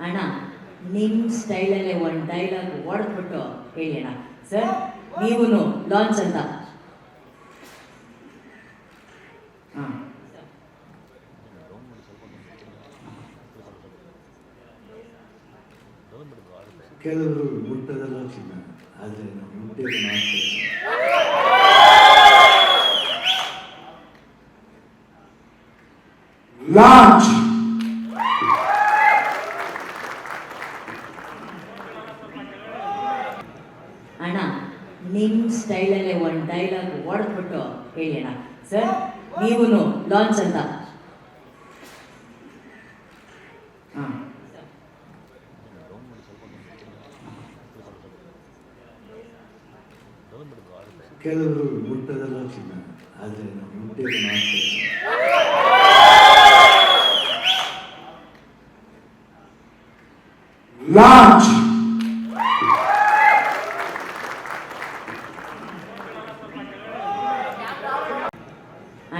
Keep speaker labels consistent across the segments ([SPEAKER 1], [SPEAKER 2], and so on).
[SPEAKER 1] ಅಣ್ಣ ನಿಮ್ಮ ಸ್ಟೈಲಲ್ಲೇ ಒಂದು ಡೈಲಾಗ್ ಹೊಡೆದ್ಬಿಟ್ಟು ಹೇಳಿ ಅಣ್ಣ. ಸರ್ ನೀವು ಲಾಂಚ್ ಅಂತ. ಹಾಂ.
[SPEAKER 2] ಕೆಲವರು ಮುಟ್ಟದಲ್ಲ ಚಿನ್ನ ಆದರೆ ನಾವು ಮುಟ್ಟೆ ಲಾಂಚ್
[SPEAKER 1] ಅಣ್ಣ ನಿಮ್ಮ ಸ್ಟೈಲಲ್ಲೇ ಒಂದು ಡೈಲಾಗ್ ಹೊಡೆದ್ಬಿಟ್ಟು ಹೇಳಿ ಅಣ್ಣ. ಸರ್ ನೀವು ಲಾಂಚ್ ಅಂತ. ಹಾಂ.
[SPEAKER 2] ಕೆಲವರು ಮುಟ್ಟದಲ್ಲ ಚಿನ್ನ ಆದರೆ ನಾವು ಮಾಡ್ತೇವೆ ಲಾಂಚ್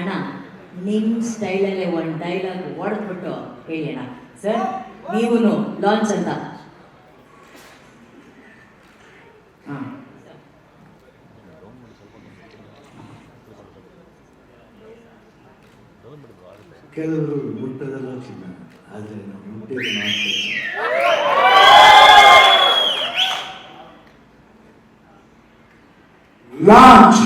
[SPEAKER 1] ಅಣ್ಣ ನಿಮ್ಮ ಸ್ಟೈಲಲ್ಲೇ ಒಂದು ಡೈಲಾಗ್ ಹೊಡೆದ್ಬಿಟ್ಟು ಹೇಳಿ ಅಣ್ಣ. ಸರ್ ನೀವು ಲಾಂಚ್ ಅಂತ. ಹಾಂ.
[SPEAKER 2] ಕೆಲವರು ಮುಟ್ಟದಲ್ಲ ಚಿನ್ನ ಆದರೆ ನಾವು ಮುಟ್ಟೆ ಮಾಡ್ತೇವೆ ಲಾಂಚ್